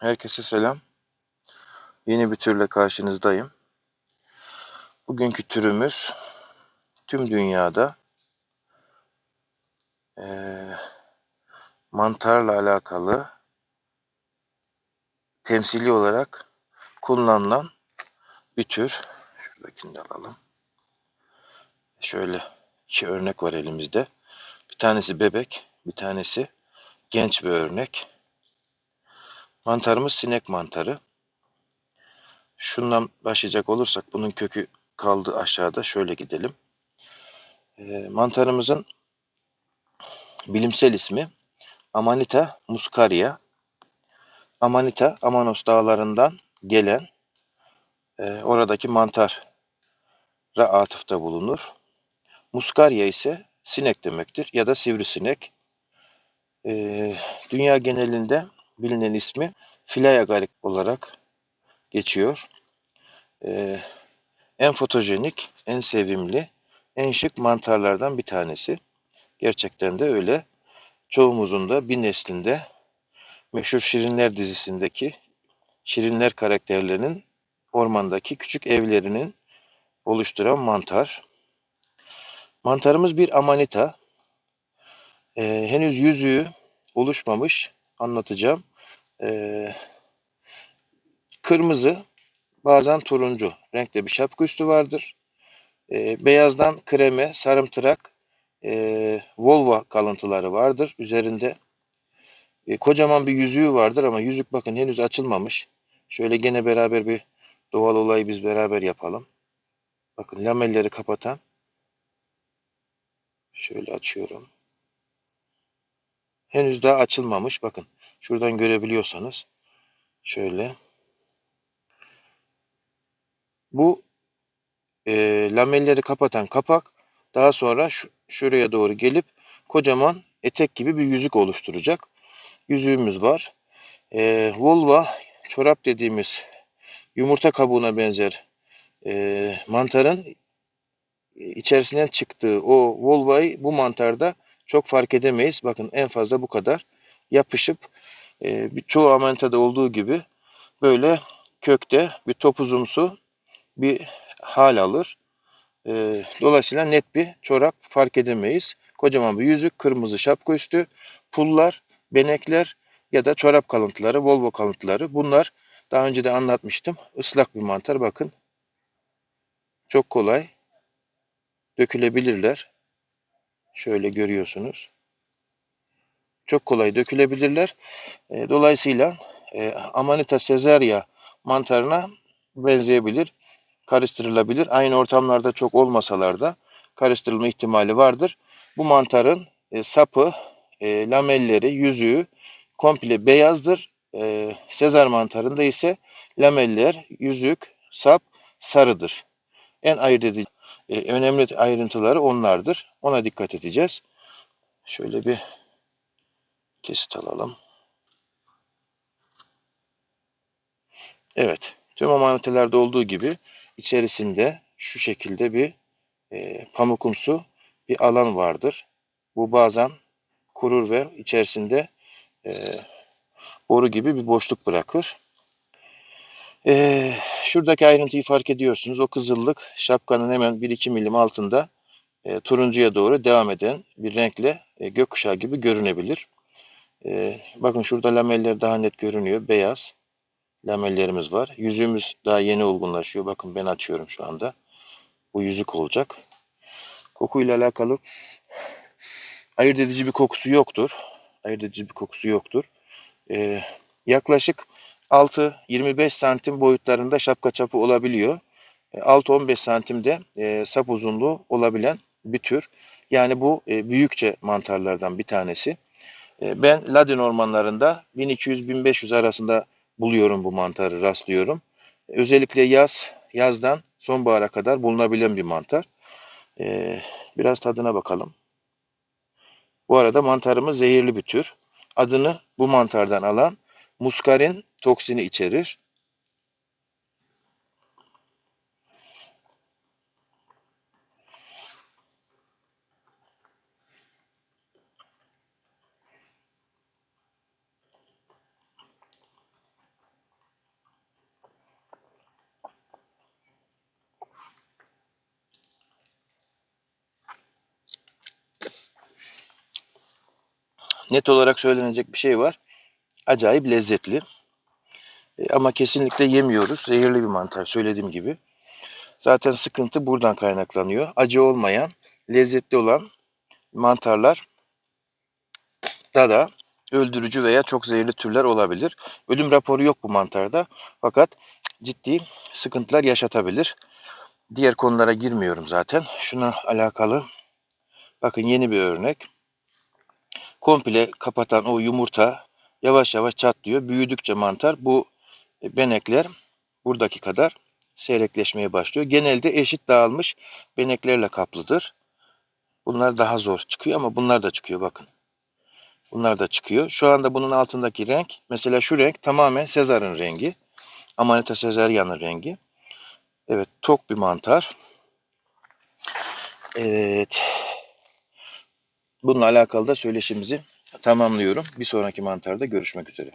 Herkese selam. Yeni bir türle karşınızdayım. Bugünkü türümüz tüm dünyada eee, mantarla alakalı temsili olarak kullanılan bir tür. Şuradakini de alalım. Şöyle iki örnek var elimizde. Bir tanesi bebek, bir tanesi genç bir örnek. Mantarımız sinek mantarı. Şundan başlayacak olursak bunun kökü kaldı aşağıda. Şöyle gidelim. Ee, mantarımızın bilimsel ismi Amanita muscaria. Amanita, Amanos dağlarından gelen e, oradaki mantara atıfta bulunur. Muscaria ise sinek demektir ya da sivrisinek. E, dünya genelinde bilinen ismi Filaya garip olarak geçiyor. E, en fotojenik, en sevimli, en şık mantarlardan bir tanesi. Gerçekten de öyle. Çoğumuzun da bir neslinde meşhur Şirinler dizisindeki Şirinler karakterlerinin ormandaki küçük evlerinin oluşturan mantar. Mantarımız bir amanita. Ee, henüz yüzüğü oluşmamış. Anlatacağım. Ee, kırmızı, bazen turuncu renkte bir şapka üstü vardır. Ee, beyazdan kreme, sarımtırak, e, volva kalıntıları vardır üzerinde. E, kocaman bir yüzüğü vardır ama yüzük bakın henüz açılmamış. Şöyle gene beraber bir doğal olayı biz beraber yapalım. Bakın lamelleri kapatan. Şöyle açıyorum. Henüz daha açılmamış. Bakın şuradan görebiliyorsanız. Şöyle. Bu e, lamelleri kapatan kapak daha sonra şu, şuraya doğru gelip kocaman etek gibi bir yüzük oluşturacak. Yüzüğümüz var. E, vulva, çorap dediğimiz yumurta kabuğuna benzer e, mantarın içerisinden çıktığı o vulvayı bu mantarda çok fark edemeyiz. Bakın en fazla bu kadar yapışıp e, çoğu amantada olduğu gibi böyle kökte bir topuzumsu bir hal alır. E, dolayısıyla net bir çorap fark edemeyiz. Kocaman bir yüzük, kırmızı şapka üstü, pullar, benekler ya da çorap kalıntıları, Volvo kalıntıları. Bunlar daha önce de anlatmıştım. Islak bir mantar bakın. Çok kolay. Dökülebilirler. Şöyle görüyorsunuz. Çok kolay dökülebilirler. E, dolayısıyla e, Amanita caesarea mantarına benzeyebilir, karıştırılabilir. Aynı ortamlarda çok olmasalar da karıştırılma ihtimali vardır. Bu mantarın e, sapı, lamelleri, yüzüğü komple beyazdır. Sezar mantarında ise lameller, yüzük, sap sarıdır. En ayırt edici, e, önemli ayrıntıları onlardır. Ona dikkat edeceğiz. Şöyle bir kesit alalım. Evet, tüm amanitelerde olduğu gibi içerisinde şu şekilde bir e, pamukumsu bir alan vardır. Bu bazen kurur ve içerisinde e, boru gibi bir boşluk bırakır. E, şuradaki ayrıntıyı fark ediyorsunuz. O kızıllık şapkanın hemen 1-2 milim altında e, turuncuya doğru devam eden bir renkle e, gökkuşağı gibi görünebilir. E, bakın şurada lameller daha net görünüyor. Beyaz lamellerimiz var. Yüzüğümüz daha yeni olgunlaşıyor. Bakın ben açıyorum şu anda. Bu yüzük olacak. Kokuyla alakalı ayırt edici bir kokusu yoktur. Ayırt edici bir kokusu yoktur. Ee, yaklaşık 6-25 santim boyutlarında şapka çapı olabiliyor. 6-15 santimde e, sap uzunluğu olabilen bir tür. Yani bu e, büyükçe mantarlardan bir tanesi. E, ben Ladin ormanlarında 1200-1500 arasında buluyorum bu mantarı, rastlıyorum. Özellikle yaz, yazdan sonbahara kadar bulunabilen bir mantar. Ee, biraz tadına bakalım. Bu arada mantarımız zehirli bir tür. Adını bu mantardan alan muskarin toksini içerir. net olarak söylenecek bir şey var. Acayip lezzetli. E, ama kesinlikle yemiyoruz. Zehirli bir mantar söylediğim gibi. Zaten sıkıntı buradan kaynaklanıyor. Acı olmayan, lezzetli olan mantarlar da da öldürücü veya çok zehirli türler olabilir. Ölüm raporu yok bu mantarda. Fakat ciddi sıkıntılar yaşatabilir. Diğer konulara girmiyorum zaten. Şuna alakalı bakın yeni bir örnek. Komple kapatan o yumurta yavaş yavaş çatlıyor. Büyüdükçe mantar bu benekler buradaki kadar seyrekleşmeye başlıyor. Genelde eşit dağılmış beneklerle kaplıdır. Bunlar daha zor çıkıyor ama bunlar da çıkıyor bakın. Bunlar da çıkıyor. Şu anda bunun altındaki renk mesela şu renk tamamen Sezar'ın rengi. Amanita Sezaryan'ın rengi. Evet tok bir mantar. Evet. Bununla alakalı da söyleşimizi tamamlıyorum. Bir sonraki mantarda görüşmek üzere.